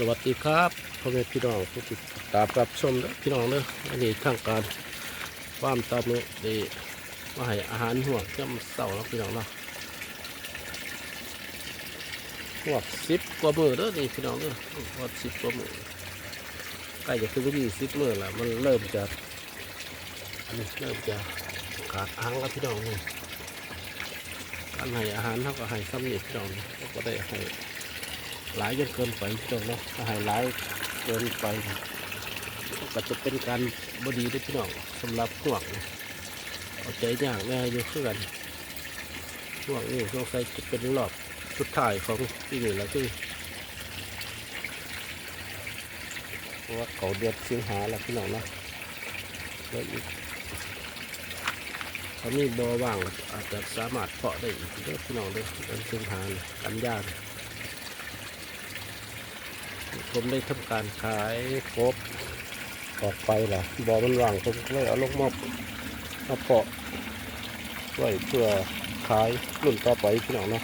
สวัสดีครับพ่อแม่พี่น้องผู้ติดตามรับชมและพี่น้องเนอะอันนี้ทางการฟาร์มตาเมได้มาให้อาหารหัวเจ้าเสาแล้วพี่น้องเนาะหัวสิบกว่ามือเด้อนี่พี่น้องเนอะหัวสิบกว่ามือใกล้จะถึงยี่สิบมือแล้วมันเริ่มจะอันนี้เริ่มจะขาดอาหารแล้วพี่น้องนี่ การให้อาหารเท่ากับให้ซ้ำนี่พี่น้องเราก็ได้ให้หลายจนเกินไปจนเนาะถ้าให้หลายเกินไปก็จะเป็นการบดีด้อพี่น้องสำหรับพวกนี่เอาใจยากแน่อยู่คือกันพวกนี้สงสัยจะเป็นรอบสุดท้ายของปีนี้แล้วคือเพราะว่าเขาเดือดสิงหาแล้วพี่น้องนะแล้วอีก ถ้ามีบ่อว่างอาจจะสามารถเพาะได้อีกเด้อพี่น้องเด้อเดือนสิงหางกันยากผมได้ทำการขายครบออกไปล่ะบอมันว่างผมเลยเอาลงมามาเพาะไว้เพื่อขายรุ่นต่อไปพี่น้องเนาะ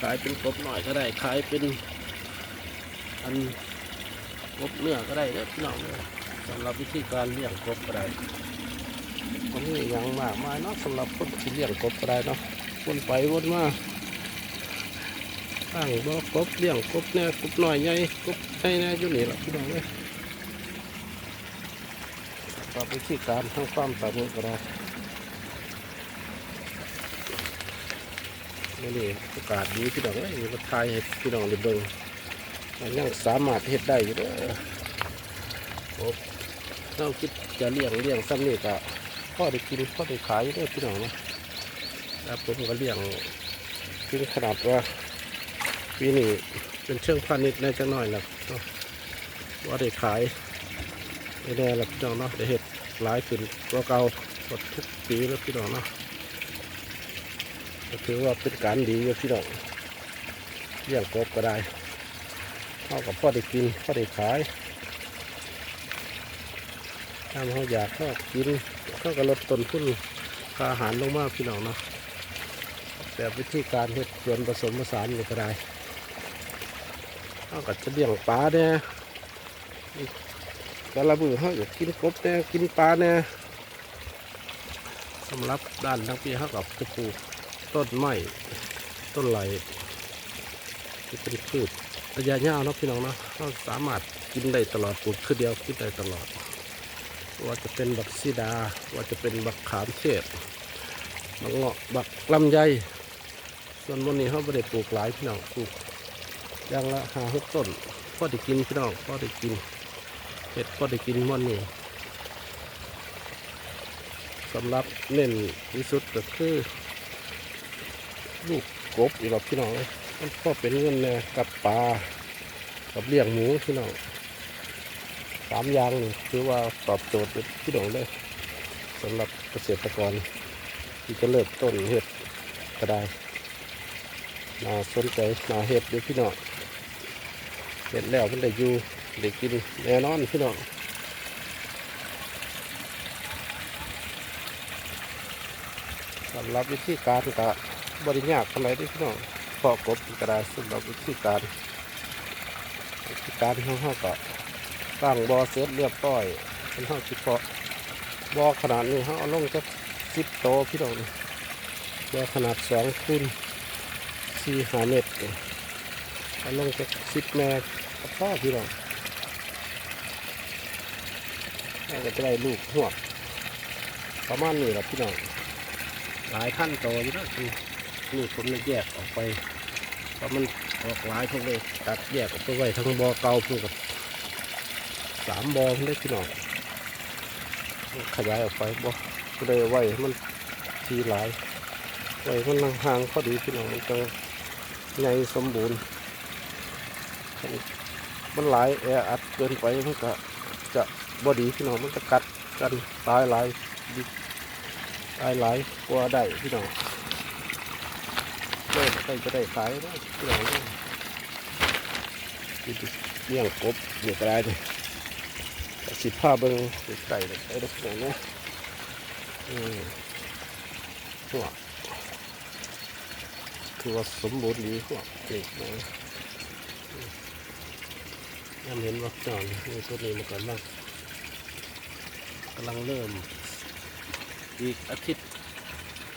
ขายเป็นกบหน่อยก็ได้ขายเป็นอันกบเนื้อก็ได้เด้อพี่น้องเด้อสำหรับวิธีการเลี้ยงกบก็ได้ ผมนี่ยังมากมายเนาะสำหรับคนที่เลี้ยงกบก็ได้เนาะวนไปวนมาตั้งบ่กบเลี้ยงกบเนี่ยกบหน้อยใหญ่กบใหญ่เนี่ยอยู่นี่แหละพี่น้องเลยปรับวิธีการทางความสามารถก็ได้นี่นี่โอกาสดีพี่น้องเลยมาทายให้พี่น้องได้เบิ่งมันยังสามารถเฮ็ดได้อยู่เด้อโอ้เราคิดจะเลี้ยงเลี้ยงซ้ำนี่ก็ พ่อได้กินพ่อได้ขายอยู่เด้พี่น้องนะแล้วผมก็เลี้ยงถึงขนาดว่าปีนี้เป็นเชิงพาณิชย์ในจังหน่อยนะว่าได้ขายแน่หรอพี่น้องเนาะได้เห็ดหลายขึ้นกว่าเก่าหมดทุกปีแล้วพี่น้องเนาะถือว่าเป็นการดีอยู่พี่น้องเลี้ยงกบก็ได้เท่ากับพ่อได้กินพ่อได้ขาย ถ้าเขาอยากเขากินเขาก็ลดต้นทุนค่าอาหารลงมากพี่น้องเนาะแบบวิธีการเฮ็ดส่วนผสมผสานนี่ก็ได้เขาก็จะเลี้ยงปลาเนี่ยแต่ละมือเขาอยากกินกบเนี่ยกินปลาเนี่ยสำหรับด้านทั้งปีเขากับจะปลูกต้นไม้ต้นไหลที่เป็นพืชระยะยาวเนาะพี่น้องเนาะเขาสามารถกินได้ตลอดปลูกคือเดียวกินได้ตลอด ว่าจะเป็นบักซีดา ว่าจะเป็นบักขามเทศบักเงาะบักลำไยส่วนวันนี้เขาไม่ได้ปลูกหลายพี่น้องปลูกอย่างละห้าหกต้นพอได้กินพี่น้องพอได้กินเห็ดพอได้กินวันนี้สำหรับเน้นที่สุดก็คือลูกกบอีกแล้วพี่น้องมันพอเป็นเงินเนี่ยกับปลากับเลี้ยงหมูพี่น้อง สามอย่างนี่คือว่าตอบโจทย์พี่น้องเลยสำหรับเกษตรกร ที่จะเริ่มต้นเห็ดก็ได้น่าสนใจน่าเห็ดเด้วยพี่น้องเห็ดแล้วมันได้อยู่ได้กินแน่นอนพี่น้องสำหรับวิธีการก็บริยากอะไรได้พี่น้องพอกบก็ได้สำหรับวิธีการวิธีการของเขาก็ ตั้งบอเสร็จเรียบร้อยเป็นห้องเพาะบอขนาดนี้เขาเอาลงจะสิบโตพี่น้องแค่ขนาดสองคูณสี่ห้าเมตรเอาลงจากสิบแม่พ่อพี่น้องแล้วก็จะได้ลูกหัวประมาณนี้แหละพี่น้องหลายขั้นโตอยู่แล้วคือนี่ผมเลยแยกออกไปเพราะมันออกหลายผมเลยตัดแยกออกไปไว้ทั้งบอเก่าพวกกับ สามบอเลยพี่น้องขยายออกไปบอก็เลยไว้ให้มันทีหลายไว้มันห่างๆพอดีพี่น้องมันจะใหญ่สมบูรณ์ มันหลายแออัดเกินไปมันก็จะบอดีพี่น้องมันจะกัดกันตายหลายตายหลายกว่าได้พี่น้องเลิกไปจะได้ขายได้พี่น้องเนี่ยเลี้ยงกบเลี้ยงก็ได้เลย สิผ้าเบิ้งไก่เลยไอ้เด็กพี่น้องนี่ยอืมหัวถือว่าสมบูรณ์ดีพวกนี่นะยังเห็นว่าจอนนี่ตัวนี้มันกำลังกำลังเริ่ม อีกอาทิตย์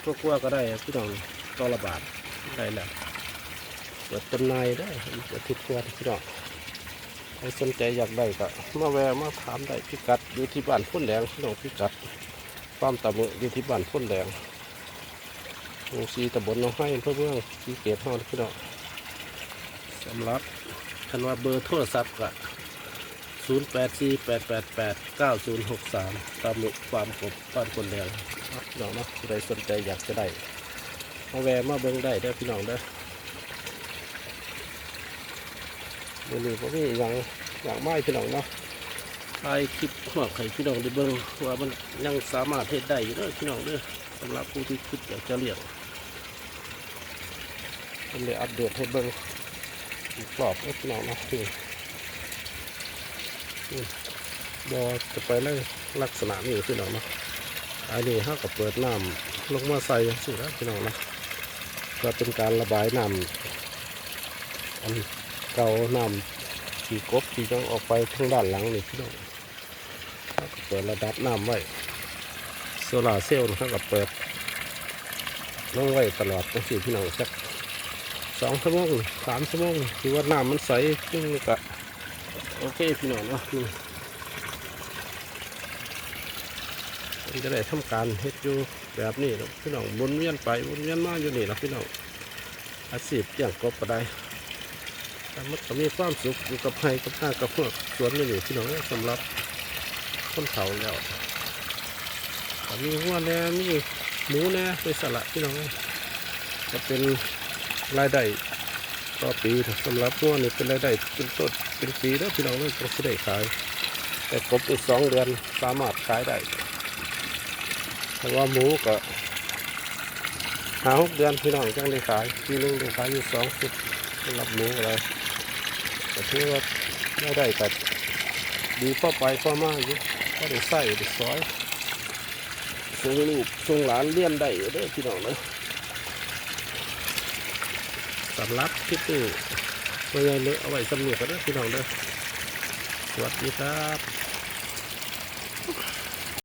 ก็กลัวาก็ได้พี่น้องต่อระบาดได้แล้วเปิดจำนายได้อีกอาทิตย์กว่าพี่น้อง ใครสนใจอยากได้ก็มาแวะมาถามได้พิกัดอยู่ที่บ้านพุ่นแดงพี่น้องพิกัดฟาร์มตะมุอยู่ที่บ้านพุ่นแดงหมู่ซีตำบลหน้องให้เพื่อเมืองที่เกียรติห้องพี่น้องสำหรับคันว่าเบอร์โทรศัพท์ก็ศูนย์แปดสี่แปดแปดแปดเก้าศูนย์หกสามตามมุฟามกบบ้านคนแดงพี่น้องเนาะใครสนใจอยากจะได้มาแวะมาเบิ่งได้เด้อพี่น้องเด้อ เดี๋ยวนี้ก็มีอย่างอย่างไม้พี่น้องเนาะถ่ายคลิปหัวไข่พี่น้องได้เบิ่งว่ามันยังสามารถเฮ็ดได้อยู่เด้อพี่น้องเด้อสำหรับผู้ที่คิดอยากจะเลี้ยงผมเลยอัปเดตให้เบิ่งอีกรอบเด้อพี่น้องเนาะนี่บอจะไปเลยลักษณะนี้พี่น้องเนาะอันนี้ห้ากับเปิดน้ำลงมาใส่สิแล้วพี่น้องนะก็เป็นการระบายน้ำอัน เก่าน้ำขี่กบขี่จังออกไปทางด้านหลังนี่พี่น้องเปิดระดับน้ำไว้โซลาเซลล์นะครับกับเปิดลงไว้ตลอดตั้งสี่พี่น้องสักสองชั่วโมงสามชั่วโมงคือว่าน้ำมันใสขึ้นนี่ก็โอเคพี่น้องเนาะนี่มันจะได้ทำการเฮ็ดอยู่แบบนี้นะพี่น้องวนเวียนไปวนเวียนมาอยู่นี่ละพี่น้องอาชีพเลี้ยงกบก็ได้ มันก็มีความสุขอยู่กับไห้กับหน้ากับพวกสวนนี่นี่พี่น้องเอ้ยสำหรับคนเขาแล้วมีหัวแน่มีหมูแน่ไปสละพี่น้องเอ้ยก็เป็นรายได้ต่อปีสำหรับหัวนี่เป็นรายได้เป็นต้นเป็นปีแล้วพี่น้องเอ้ยก็จะได้ขาย แต่กบอีกสองเดือนสามารถขายได้แต่ว่าหมูก็หาหกเดือนพี่น้องจังได้ขายปีหนึงได้ขายอยู่สองสิบสำหรับหมูอะไร แต่ถือว่าไม่ได้กัดดีพ่อไปพ่อมาอยู่ก็ได้ใส่ได้ซอยส่งลูกส่งหลานเลี้ยนได้เด้อพี่น้องเลยสำรับที่ตู้ตัวใหญ่เลยเอาไว้สำเนียกันเด้อพี่น้องเด้อสวัสดีครับ